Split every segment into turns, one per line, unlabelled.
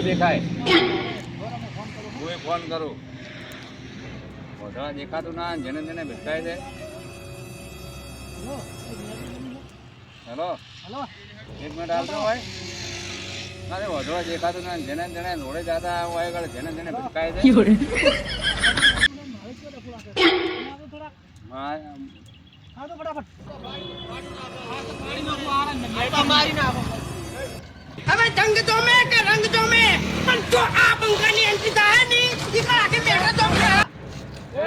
છે દેખાય? હું ફોન કરું. વધવા દેખાતું ના જેને જેને ભટકાય છે. હેલો?
હલો.
એક મિનિટ આવતો ભાઈ અરે વધવા દેખાતું ના જેને જેને રોડે જતા હોય આગળ જેને જેને ભટકાય છે.
તો
હવે જંગ જો મેં રંગ જો મેં પણ જો આ બંકાની એન્ટ્રી થાય ને ઈ કરા કે બેઠા તો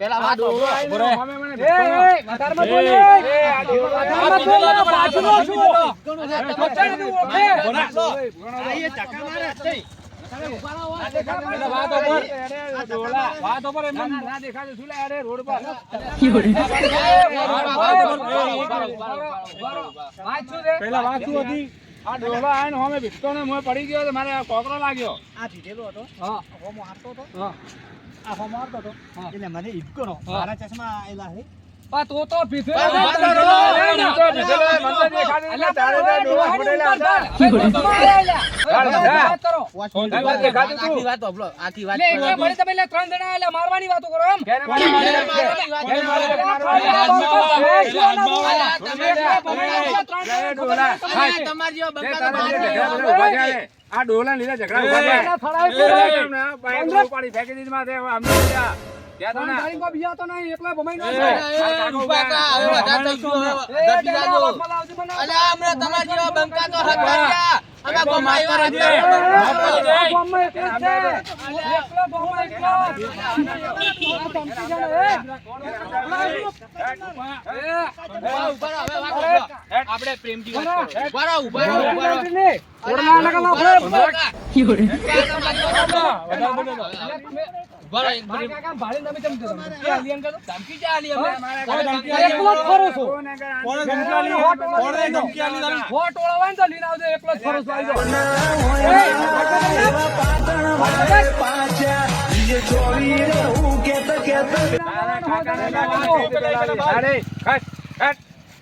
પેલા વાત પેલા વાત
શું હતી આ ડોલો હોમે ભીટકો ને મોં પડી ગયો મારે આ કોકરો લાગ્યો
આ જીતેલો હતો
હા
હોમો હારતો હતો
હા
આ હોમો હારતો હતો એટલે મને ઈબકો નો મારા ચશ્મા આયેલા છે
તો તો ભીથે મને તો ભીથેલો મને તો આ ડોલા લીધે ઝઘડા ઊભા થયા. એ, ઊભા. ઊભા ઊભા. ઊભા
ઊભા ઊભા. ઊભા. ઊભા ઊભા ઊભા પણ નહીં લે, પ્રેમજી તમે-
ભાયો, ભાયો, ભોરક. તારા તારા બાપ હતો તો હતો, હતો, પાછળ રોડ પર મેલે પર હતો, ગાડીવાળો મારી નાખતો. ના, ના, તાર ગાડી મારી નાખતો.
અલ્યા, અલ્યા, અલ્યા, અલ્યા, અલ્યા, અલ્યા.
ના, ના, ગાડી મારી નાખતો.
અલ્યા, પણ
ગાડી મારી
તમે-
નાખતો.
તમે ઓય આવો, મારા પાસે આવો.
થેલા મારતે, અરે,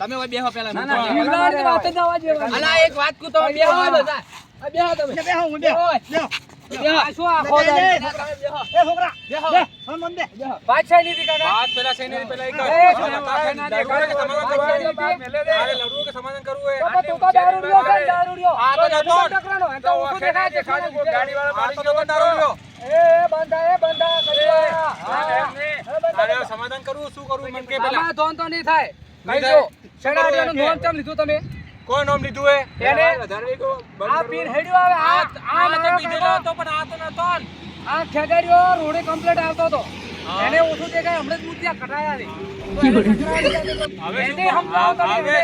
નતો બે પેલા એક વાત કુ તમે
બે
આ
મારી
તો
ગયો
નતો તારો લ્યો.
હા.
તારે હવે સમાધાન કરવું શું કરવું? મન કે પેલા.
ધોન તો નહીં કઈ દો. શેનાડીઓનું નોમ ચમ લીધું તમે?
કોઈ નામ લીધું હે?
એને આ. પીર હેડ્યો આવે, આ- આ
આ તો પીધેલો હતો પણ આ તો નતો
આ ખેગાડ્યો રોડે કમ્પ્લેટ આવતો હતો. એને ઓછું દેખાય હમણાં જ મૂર્તિયા કટાયા તો કચરા
હવે
એને
શું
સમજાવો
હવે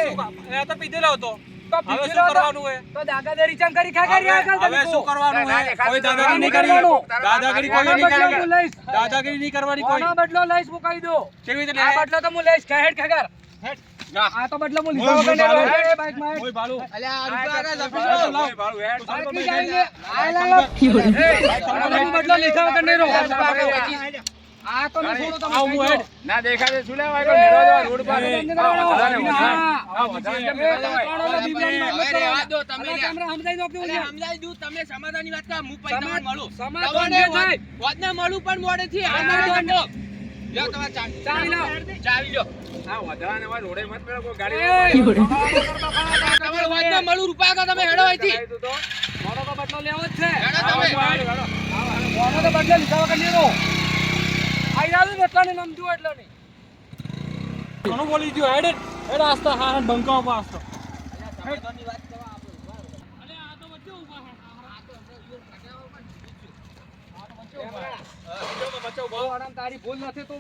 એ તો પીધેલો હતો.
તો હતો.
કરવાનું હે?
તો દાદાગીરી ચમ કરી ખેગાડી આગળ
હવે શું કરવાનું હે? કોઈ દાદાગીરી નહીં
કરવાનું.
દાદાગીરી કોઈ નહીં
બદલો હું
કરવી
લઈશ.
દાદાગીરી નહીં કરવાની કોઈ.
બદલો લઈશ? હું દો
કેવી રીતે
આ બદલો તો હું લઈશ. ખેડ ખેગર.
ના.
આ તો બદલો હું લીધો વગર એ બાઈકમાં એ.
ઓય ભાલુ
અલ્યા આ રૂપિયા
લાવ, ભાલુ, હેડ.
તો મે આ લાવો. બદલો લીધા વગર નહીં રહું.
આ તો મે છોડો તમે
આવું હેડ.
ના દેખાય શું લેવા આવ્યો? જવા રોડ પર. આ વધારે.
આ,
રહેવા દો તમે કેમેરા
સમજાઈ દો કેવું
સમજાઈ દઉં, તમે સમાધાનની વાત કા હું પૈસા મળું.
સમાધાન થાય.
વાત- ના મળું પણ મોડેથી. આ ના. લ્યો તમારે ચાવી.
ચાવી લાવો.
ચાવી લ્યો.
આ વધારાને વાત રોડે મત મેળો, કોઈ ગાડી
તમારે વાતને મળું, રૂપિયા કાં તમે હેડો અહીંથી.
તો.
મોનો તો બદલો લેવો જ છે
હેડો તમે.
મોનો તો બદલે લીધા વગર લેવો આઈ ને એટલા ને નમતું એટલો નહીં
ઘણું બોલી ગયો હેડ હેડ આસ્તા હા બંકો ઉપર આસ્તો.
તારી ભૂલ નથી તો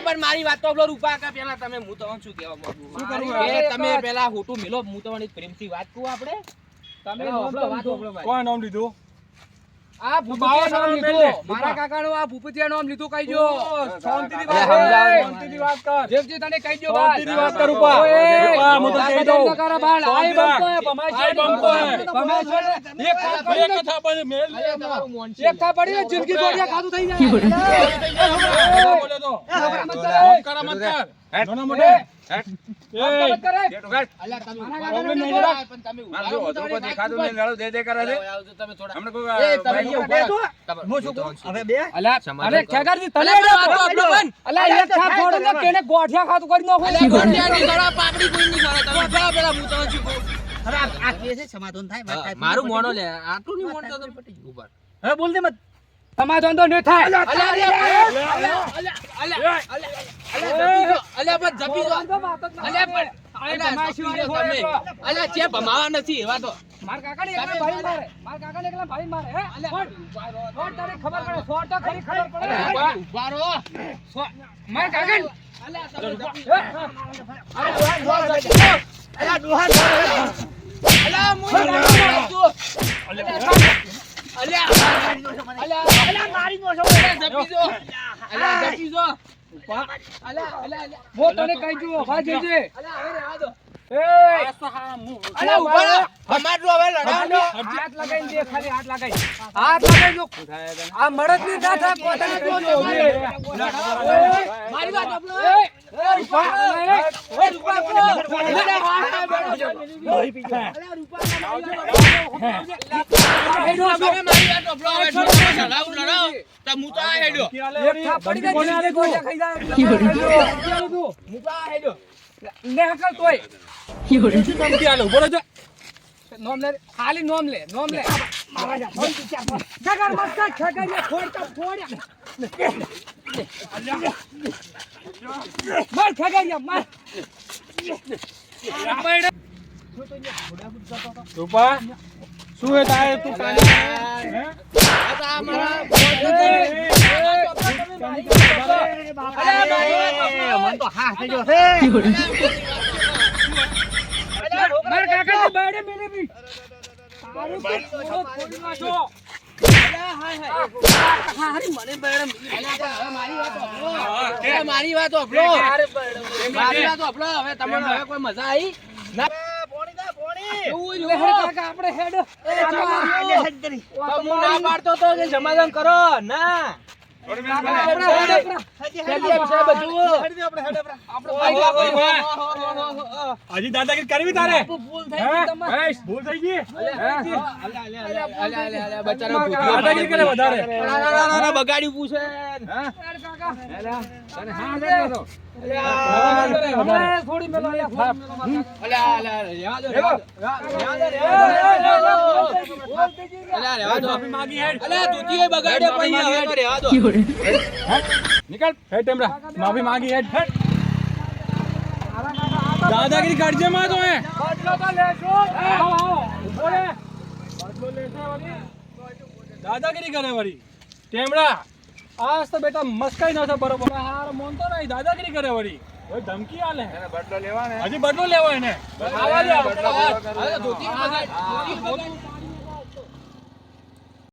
પણ મારી વાત તો રૂપા કા પેલા તમે હું તમને શું કહેવા માંગુ
શું?
તમે પેલા હોટું મિલો હું તમને પ્રેમથી વાત કહું આપણે
તમે
કોણ
નોમ લીધું.
હોભળો ભાઈ.
કોઈ નામ લીધું
આ ભૂપતિયા નામ લીધું. મારા કાકાનું આ ભૂપતિયા નામ લીધું કહી જો
શાંતિથી વાત કર શાંતિથી વાત કર
જેવજી તને કહી દો
શાંતિથી વાત કર ઉપા ઉપા હું તો કહી દઉં શાંતિ રાખ. આઈ બમકો હે. એક બમકો હે મેલ એક
કથા
એક
કથા મોન મેલ
એક કથા પડી જિંદગી દોડિયા ખાધું થઈ જાય
બોલે તો. કરા મત કર. નાના મોટા.
ગોઠિયા ખાતું કરી નાખો
મારું મોડો લે આટલું નહીં મોણતો તો પટી ગયું. ઊભા રહો.
હવે બોલ દે મત સમાધાન તો નહીં થાય
અલ્યા, ભમાવા નથી એવા તો.
મારા એકલા ભાઈ મારે મારા એકલા ભાઈ મારે હે ખબર પડે સો તો ખરી ખબર પડે
ઊભા રહો.
સો- મારા
અલ્યા, તમે અલ્યા, મુઈ અલ્યા, અલ્યા, જપી દો. અલ્યા, જપી દો. અલ્યા, અલ્યા.
હું તને કહી દઉં ભાઈ જજે
અલ્યા, હવે રહેવા દો.
એ
આસ્તા હા હું.
અલ્યા, ઊભા રહો. અમારું હવે લડાવવાનો.
હાથ લગાઈ દે ખાલી હાથ લગાઈ હાથ લગાઈ દો આ મળદની ના થાય પોતાને કહી દો
મારી વાત સાંભળો.
એ, એ, રૂપા, એ,
એ, રૂપા આપો. અલ્યા, હા, હા, બરાબર. અલ્યા, રૂપા આપો, મારી વાત સાંભળો. તમે મારી વાત સાંભળો. હવે જો તમે લડાવું લડાવો, તો હું તો આ હેડ્યો.
એક થા પડી ગઈ જિંદગી ગોળિયા ખાઈ જાય
હું તો આ હેડ્યો.
લે હકલ તોય.
ધમકી આલો. બોલો જો.
નોમ લે ખાલી નોમ લે નોમ લે. ખગર મત કર ખગર ને ફોડતા ફોડ્યા. માર ખગર માર.
રૂપા શું હે તારે તું કાલે? હે?
આ તો મારા
કાકા બાડે મેલે બી
વાત સાંભળો. મારી વાત સાંભળો. હવે તમને હવે કોઈ મજા આવી
આપણે હેડ
ના પાડતો તો સમાધાન કરો ના
હજી દાદાગીરી કરવી તારે
ભૂલ થઈ ગઈ
દાદાગીરી કરે વધારે
બગાડ્યું પૂછે
નીકળ હેડ ટેમરા માફી માંગી હેડ હેડ દાદાગીરી કરજે માં તો હે
બદલો તો લેશો આવો આવો ઊભો રે
દાદાગીરી કરે વળી. ટેમડા આજ તો બેટા મસ્કાઈ ન બરોબર. હાર મોનતો નહીં દાદાગીરી કરે વળી. ધમકી આલે.
બદલો લેવા
હજી બદલો લેવો એને. આવા